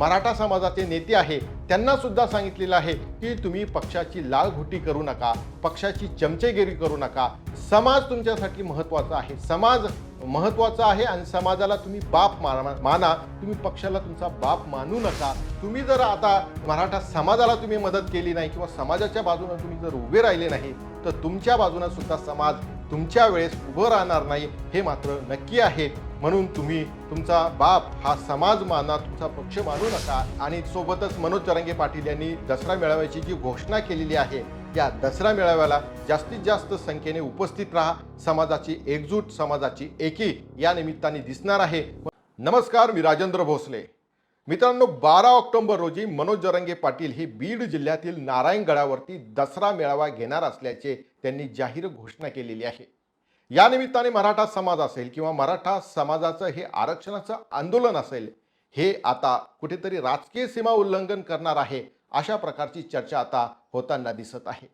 मराठा समाजाचे नेते आहे त्यांना सुद्धा सांगितलेलं आहे की तुम्ही पक्षाची लालघुटी करू नका पक्षाची चमचेगिरी करू नका. समाज तुमच्यासाठी महत्त्वाचा आहे. समाज महत्त्वाचा आहे आणि समाजाला तुम्ही बाप माना माना. तुम्ही पक्षाला तुमचा बाप मानू नका. तुम्ही जर आता मराठा समाजाला तुम्ही मदत केली नाही किंवा समाजाच्या बाजूनं तुम्ही जर उभे राहिले नाही तर तुमच्या बाजूनं सुद्धा समाज तुमच्या वेळेस उभं राहणार नाही हे मात्र नक्की आहे. म्हणून तुम्ही तुमचा बाप हा समाज माना तुमचा पक्ष मानू नका. आणि सोबतच मनोज चरंगे पाटील यांनी दसरा मेळाव्याची जी घोषणा केलेली आहे या दसरा मेळाव्याला जास्तीत जास्त संख्येने उपस्थित राहा. समाजाची एकजूट समाजाची एकी या निमित्ताने दिसणार आहे. नमस्कार मी राजेंद्र भोसले. मित्रांनो बारा ऑक्टोबर रोजी मनोज जरंगे पाटील हे बीड जिल्ह्यातील नारायणगडावरती दसरा मेळावा घेणार असल्याचे त्यांनी जाहीर घोषणा केलेली आहे. या निमित्ताने मराठा समाज असेल किंवा मराठा समाजाचं हे आरक्षणाचं आंदोलन असेल हे आता कुठेतरी राजकीय सीमा उल्लंघन करणार आहे अशा प्रकारची चर्चा आता होताना दिसत आहे.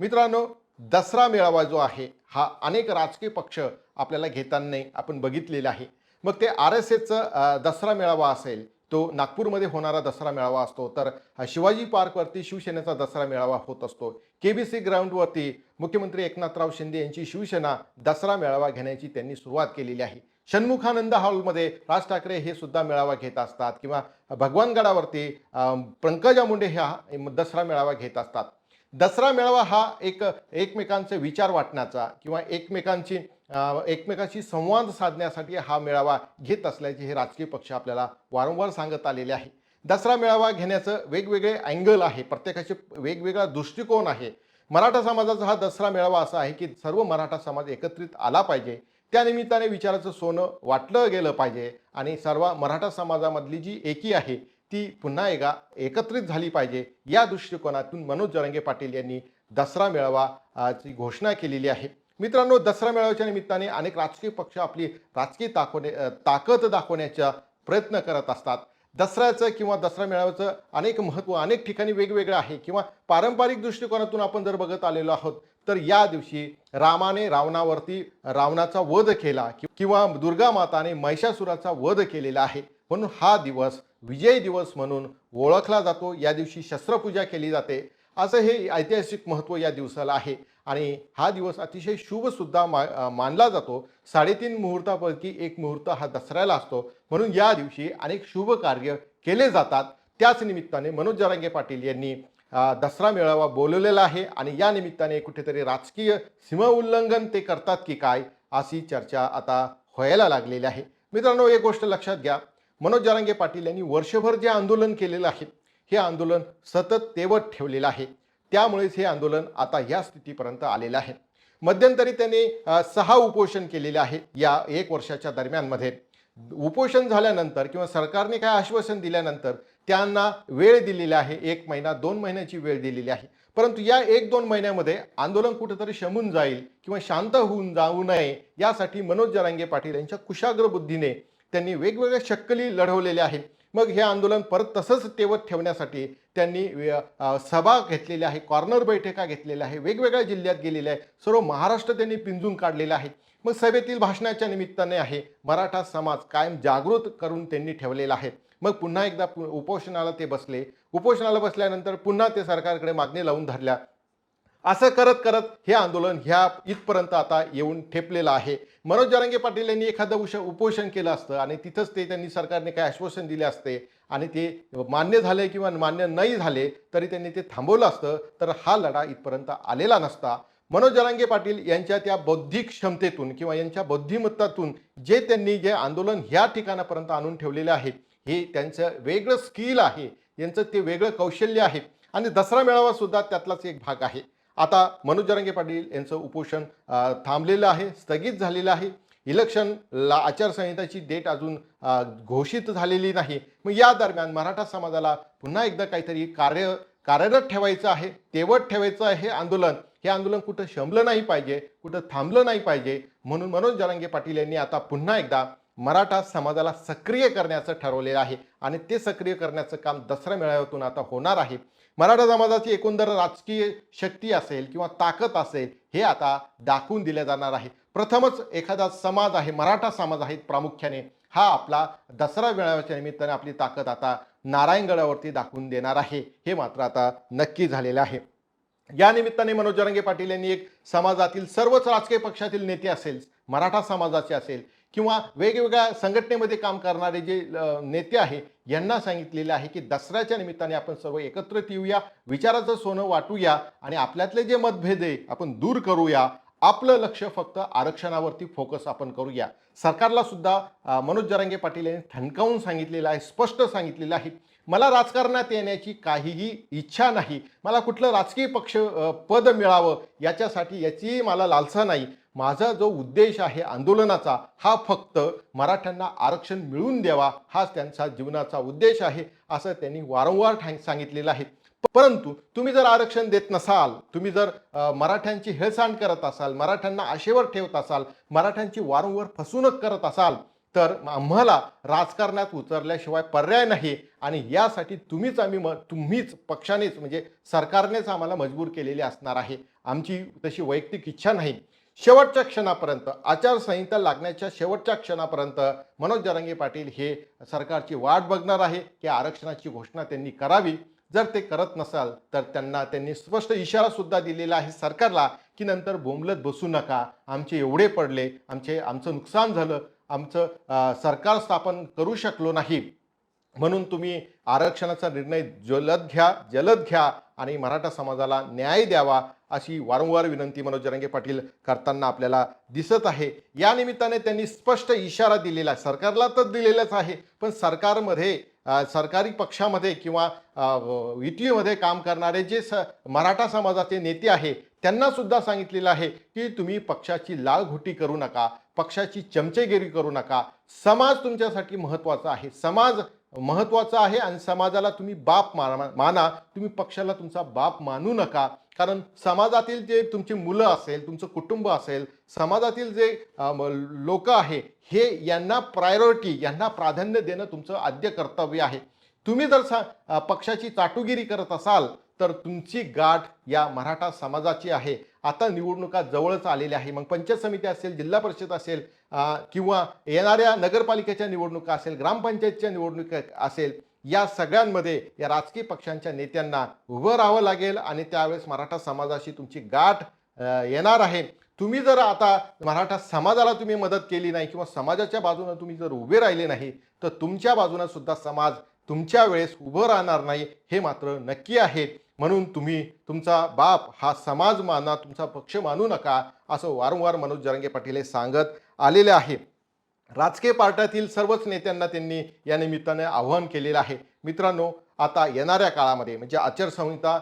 मित्रांनो दसरा मेळावा जो आहे हा अनेक राजकीय पक्ष आपल्याला घेताना आपण बघितलेला आहे. मग ते आर एस एसचं दसरा मेळावा असेल तो नागपूरमध्ये होणारा दसरा मेळावा असतो. तर शिवाजी पार्कवरती शिवसेनेचा दसरा मेळावा होत असतो. के बी सी ग्राउंडवरती मुख्यमंत्री एकनाथराव शिंदे यांची शिवसेना दसरा मेळावा घेण्याची त्यांनी सुरुवात केलेली आहे. षण्मुखानंद हॉलमध्ये राज ठाकरे हे सुद्धा मेळावा घेत असतात किंवा भगवानगडावरती पंकजा मुंडे ह्या दसरा मेळावा घेत असतात. दसरा मेळावा हा एक एकमेकांचे विचार वाटण्याचा किंवा एकमेकांची एकमेकांशी संवाद साधण्यासाठी हा मेळावा घेत असल्याचे हे राजकीय पक्ष आपल्याला वारंवार सांगत आलेले आहे. दसरा मेळावा घेण्याचं वेगवेगळे अँगल आहे. प्रत्येकाचे वेगवेगळा दृष्टिकोन आहे. मराठा समाजाचा हा दसरा मेळावा असा आहे की सर्व मराठा समाज एकत्रित आला पाहिजे. त्यानिमित्ताने विचाराचं सोनं वाटलं गेलं पाहिजे आणि सर्व मराठा समाजामधली जी एकी आहे ती पुन्हा एकदा एकत्रित झाली पाहिजे. या दृष्टिकोनातून मनोज जरंगे पाटील यांनी दसरा मेळावा ची घोषणा केलेली आहे. मित्रांनो दसरा मेळाव्याच्या निमित्ताने अनेक राजकीय पक्ष आपली राजकीय दाखवणे ताकद दाखवण्याचा प्रयत्न करत असतात. दसऱ्याचं किंवा दसरा मेळाव्याचं अनेक महत्त्व अनेक ठिकाणी वेगवेगळं आहे किंवा पारंपरिक दृष्टिकोनातून आपण जर बघत आलेलो आहोत तर या दिवशी रामाने रावणावरती रावणाचा वध केला किंवा दुर्गा माताने महिषासुराचा वध केलेला आहे. म्हणून हा दिवस विजय दिवस म्हणून ओळखला जातो. या दिवशी शस्त्रपूजा केली जाते. असं हे ऐतिहासिक महत्त्व या दिवसाला आहे. आणि हा दिवस अतिशय शुभसुद्धा मा मानला जातो. साडेतीन मुहूर्तापैकी एक मुहूर्त हा दसऱ्याला असतो. म्हणून या दिवशी अनेक शुभ कार्य केले जातात. त्याच निमित्ताने मनोज जरांगे पाटील यांनी दसरा मेळावा बोलवलेला आहे. आणि या निमित्ताने कुठेतरी राजकीय सीमा उल्लंघन ते करतात की काय अशी चर्चा आता व्हायला लागलेली आहे. मित्रांनो एक गोष्ट लक्षात घ्या. मनोज जरांगे पाटील यांनी वर्षभर जे आंदोलन केलेलं आहे हे आंदोलन सतत तेवत ठेवलेलं आहे. त्यामुळेच हे आंदोलन आता या स्थितीपर्यंत आलेलं आहे. मध्यंतरी त्यांनी सहा उपोषण केलेले आहे या एक वर्षाच्या दरम्यानमध्ये. उपोषण झाल्यानंतर किंवा सरकारने काय आश्वासन दिल्यानंतर त्यांना वेळ दिलेली आहे एक महिना दोन महिन्याची वेळ दिलेली आहे. परंतु या एक दोन महिन्यामध्ये आंदोलन कुठेतरी शमून जाईल किंवा शांत होऊन जाऊ नये यासाठी मनोज जरांगे पाटील यांच्या कुशाग्र बुद्धीने त्यांनी वेगवेगळ्या शक्कली लढवलेल्या आहेत. मग हे आंदोलन परत तसंच तेवत ठेवण्यासाठी त्यांनी सभा घेतलेल्या आहे कॉर्नर बैठका घेतलेल्या आहे वेगवेगळ्या जिल्ह्यात गेलेल्या आहे सर्व महाराष्ट्र त्यांनी पिंजून काढलेला आहे. मग सभेतील भाषणाच्या निमित्ताने आहे मराठा समाज कायम जागृत करून त्यांनी ठेवलेला आहे. मग पुन्हा एकदा उपोषणाला ते बसले. उपोषणाला बसल्यानंतर पुन्हा ते सरकारकडे मागणी लावून धरल्या. असं करत करत हे आंदोलन ह्या इथपर्यंत आता येऊन ठेपलेलं आहे. मनोज जरांगे पाटील यांनी एखादं उश उपोषण केलं असतं आणि तिथंच ते त्यांनी सरकारने काय आश्वासन दिले असते आणि ते मान्य झाले किंवा मान्य नाही झाले तरी त्यांनी ते थांबवलं असतं तर हा लढा इथपर्यंत आलेला नसता. मनोज जरांगे पाटील यांच्या त्या बौद्धिक क्षमतेतून किंवा यांच्या बुद्धिमत्तातून जे त्यांनी जे आंदोलन ह्या ठिकाणापर्यंत आणून ठेवलेले आहे हे त्यांचं वेगळं स्किल आहे यांचं ते वेगळं कौशल्य आहे आणि दसरा मेळावा सुद्धा त्यातलाच एक भाग आहे. आता मनोज जरांगे पाटील यांचं उपोषण थांबलेलं आहे स्थगित झालेलं आहे. इलेक्शनला आचारसंहिताची डेट अजून घोषित झालेली नाही. मग या दरम्यान मराठा समाजाला पुन्हा एकदा काहीतरी कार्य कार्यरत ठेवायचं आहे तेवट ठेवायचं आहे हे आंदोलन. हे आंदोलन कुठं शमलं नाही पाहिजे कुठं थांबलं नाही पाहिजे. म्हणून मनोज जरांगे पाटील यांनी आता पुन्हा एकदा मराठा समाजाला सक्रिय करण्याचं ठरवलेलं आहे आणि ते सक्रिय करण्याचं काम दसरा मेळाव्यातून आता होणार आहे. मराठा समाजाची एकंदर राजकीय शक्ती असेल किंवा ताकद असेल हे आता दाखवून दिले जाणार आहे. प्रथमच एखादा समाज आहे मराठा समाज आहे प्रामुख्याने हा आपला दसरा मेळाव्याच्या निमित्ताने आपली ताकद आता नारायणगडावरती दाखवून देणार आहे. हे मात्र आता नक्की झालेलं आहे. या निमित्ताने मनोज जरांगे पाटील यांनी एक समाजातील सर्वच राजकीय पक्षातील नेते असेल मराठा समाजाचे असेल किंवा वेगवेगळ्या संघटनेमध्ये काम करणारे जे नेते आहे यांना सांगितलेले आहे की दसऱ्याच्या निमित्ताने आपण सर्व एकत्रित येऊया विचाराचं सोनं वाटूया आणि आपल्यातले जे मतभेद आहे आपण दूर करूया. आपलं लक्ष फक्त आरक्षणावरती फोकस आपण करूया. सरकारला सुद्धा मनोज जरांगे पाटील यांनी ठणकावून सांगितलेलं आहे स्पष्ट सांगितलेलं आहे. मला राजकारणात येण्याची काहीही इच्छा नाही. मला कुठलं राजकीय पक्ष पद मिळावं याच्यासाठी याचीही मला लालसा नाही. माझा जो उद्देश आहे आंदोलनाचा हा फक्त मराठ्यांना आरक्षण मिळवून द्यावा हाच त्यांचा जीवनाचा उद्देश आहे असं त्यांनी वारंवार ठां- सांगितलेलं आहे. परंतु तुम्ही जर आरक्षण देत नसाल तुम्ही जर मराठ्यांची हेळसांड करत असाल मराठ्यांना आशेवर ठेवत असाल मराठ्यांची वारंवार फसवणूक करत असाल तर आम्हाला राजकारणात उतरल्याशिवाय पर्याय नाही आणि यासाठी तुम्हीच आम्ही म तुम्हीच पक्षानेच म्हणजे सरकारनेच आम्हाला मजबूर केलेले असणार आहे. आमची तशी वैयक्तिक इच्छा नाही. शेवटच्या क्षणापर्यंत आचारसंहिता लागण्याच्या शेवटच्या क्षणापर्यंत मनोज जरांगे पाटील हे सरकारची वाट बघणार आहे की आरक्षणाची घोषणा त्यांनी करावी. जर ते करत नसाल तर त्यांना त्यांनी स्पष्ट इशारा सुद्धा दिलेला आहे सरकारला की नंतर बोंबलत बसू नका. आमचे एवढे पडले आमचे आमचं नुकसान झालं आमचं सरकार स्थापन करू शकलो नाही. म्हणून तुम्ही आरक्षणाचा निर्णय जलद घ्या जलद घ्या आणि मराठा समाजाला न्याय द्यावा. अशी वारंवार विनंती मनोज जरांगे पाटील करताना आपल्याला दिसत आहे. या निमित्ताने त्यांनी स्पष्ट इशारा दिलेला आहे. सरकारला तर दिलेलाच आहे पण सरकारमध्ये सरकारी पक्षामध्ये किंवा इटलीमध्ये काम करणारे जे स मराठा समाजाचे नेते आहे त्यांना सुद्धा सांगितलेलं आहे की तुम्ही पक्षाची लाळघोटी करू नका पक्षाची चमचेगिरी करू नका. समाज तुमच्यासाठी महत्त्वाचा आहे. समाज महत्त्वाचा आहे आणि समाजाला तुम्ही बाप माना माना तुम्ही पक्षाला तुमचा बाप मानू नका. कारण समाजातील जे तुमची मुलं असेल तुमचं कुटुंब असेल समाजातील जे लोक आहे हे यांना प्रायोरिटी यांना प्राधान्य देणं तुमचं आद्य कर्तव्य आहे. तुम्ही जर सा पक्षाची चाटुगिरी करत असाल तर तुमची गाठ या मराठा समाजाची आहे. आता निवडणुका जवळच आलेल्या आहे. मग पंचायत समिती असेल जिल्हा परिषद असेल किंवा येणाऱ्या नगरपालिकेच्या निवडणुका असेल ग्रामपंचायतच्या निवडणुका असेल या सगळ्यांमध्ये या राजकीय पक्षांच्या नेत्यांना उभं राहावं लागेल आणि त्यावेळेस मराठा समाजाशी तुमची गाठ येणार आहे. तुम्ही जर आता मराठा समाजाला तुम्ही मदत केली नाही किंवा समाजाच्या बाजूनं तुम्ही जर उभे राहिले नाही तर तुमच्या बाजूनं सुद्धा समाज तुमच्या वेळेस उभं राहणार नाही हे मात्र नक्की आहे. म्हणून तुम्ही तुमचा बाप हा समाज माना तुमचा पक्ष मानू नका असं वारंवार मनोज जरंगे पाटील हे सांगत आलेले आहे. राजकीय पार्ट्यातील सर्वच नेत्यांना त्यांनी या निमित्ताने आव्हान केलेलं आहे. मित्रांनो आता येणाऱ्या काळामध्ये म्हणजे आचारसंहिता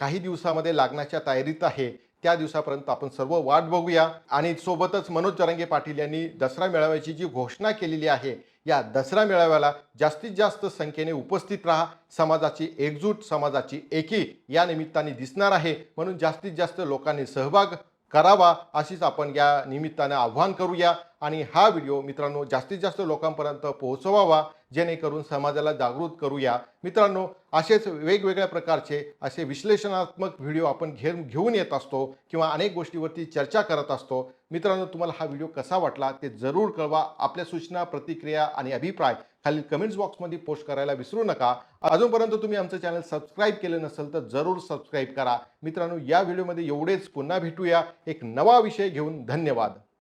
काही दिवसामध्ये लागण्याच्या तयारीत आहे. त्या दिवसापर्यंत आपण सर्व वाट बघूया. आणि सोबतच मनोज जरांगे पाटील यांनी दसरा मेळाव्याची जी घोषणा केलेली आहे या दसरा मेळाव्याला जास्तीत जास्त संख्येने उपस्थित राहा. समाजाची एकजूट समाजाची एकी या निमित्ताने दिसणार आहे. म्हणून जास्तीत जास्त लोकांनी सहभाग करावा अशीच आपण या निमित्तानं आव्हान करूया आणि हा व्हिडिओ मित्रांनो जास्तीत जास्त लोकांपर्यंत पोहोचवावा जेणेकरून समाजाला जागृत करूया. मित्रांनो असेच वेगवेगळ्या प्रकारचे असे विश्लेषणात्मक व्हिडिओ आपण घे घेऊन येत असतो किंवा अनेक गोष्टीवरती चर्चा करत असतो. मित्रांनो तुम्हाला हा व्हिडिओ कसा वाटला ते जरूर कळवा. आपल्या सूचना प्रतिक्रिया आणि अभिप्राय खालील कमेंट्स बॉक्समध्ये पोस्ट करायला विसरू नका. अजूनपर्यंत तुम्ही आमचं चॅनल सबस्क्राईब केलं नसेल तर जरूर सबस्क्राईब करा. मित्रांनो या व्हिडिओमध्ये एवढेच. पुन्हा भेटूया. एक नवा विषय घेऊन धन्यवाद.